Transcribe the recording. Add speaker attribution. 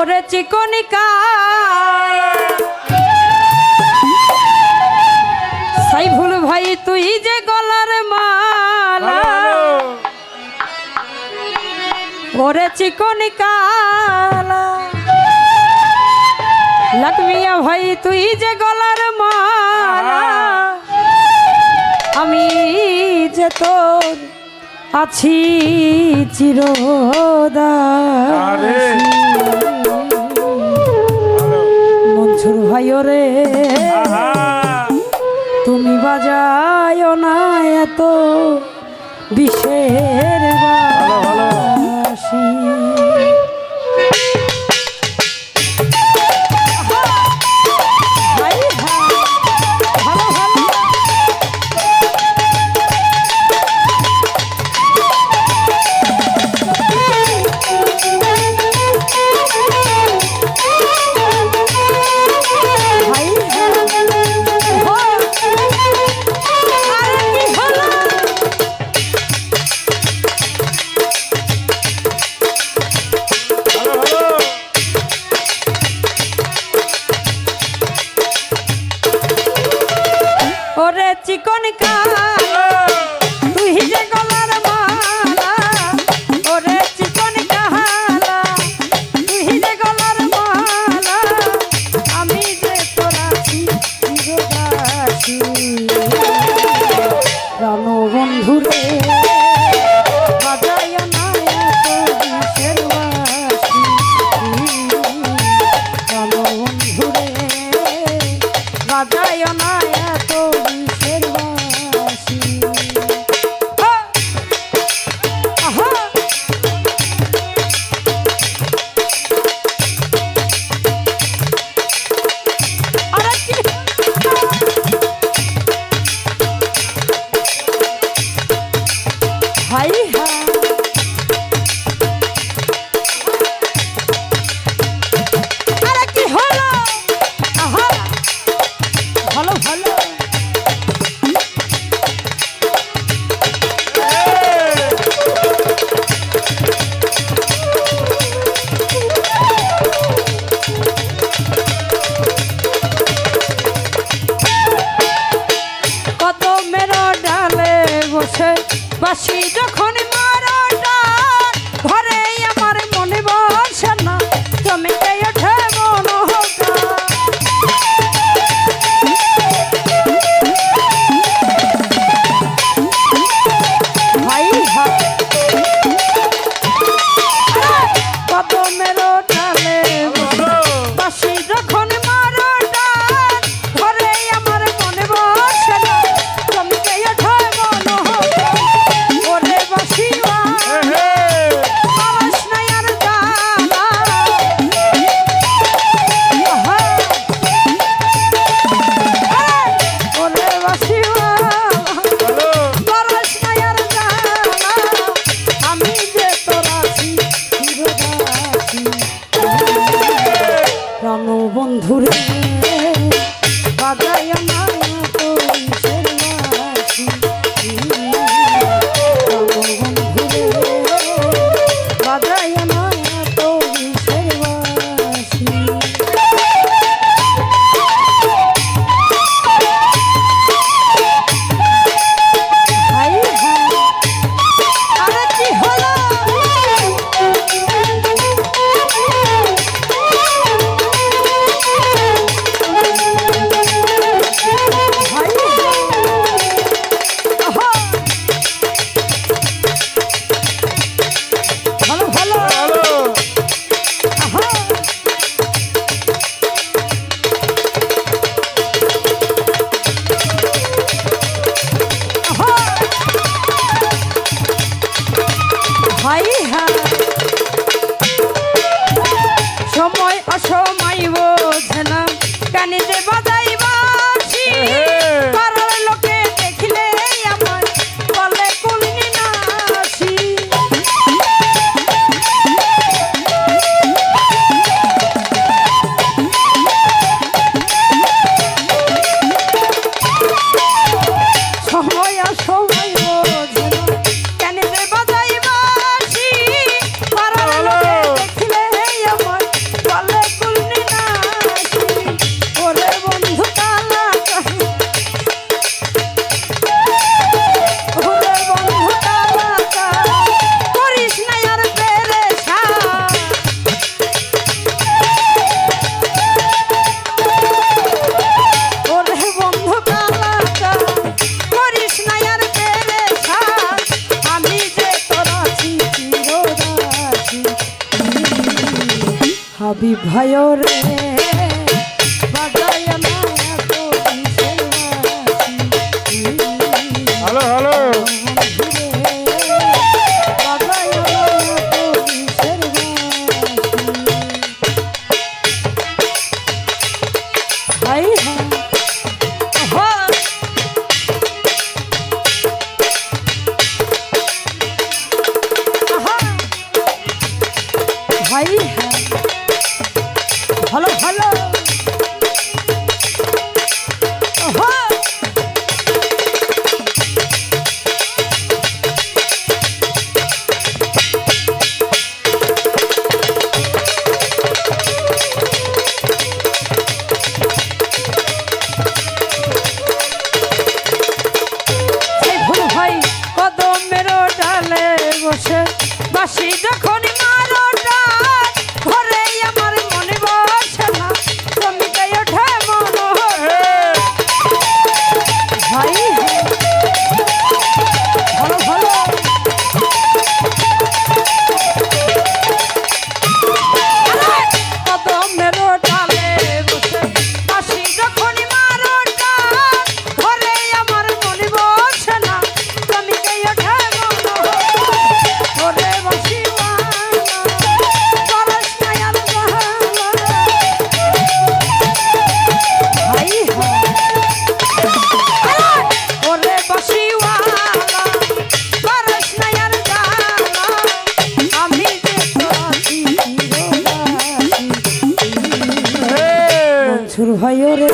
Speaker 1: ওরে চিকনিকা সাইফুল ভাই তুই যে গলার মালা ওরে চিকনিকা লক্ষ্মিয়া ভাই তুই যে গলার মালা। আমি যে তোর আছি চিরদা
Speaker 2: আরে।
Speaker 1: ভাইও ভাই রে তুমি বাজায় না এত বিষের। বাসি
Speaker 3: কাছে বাসি যখন 我要冲 হাবিব ভাই রে
Speaker 1: ভালো ভালো। মনসুর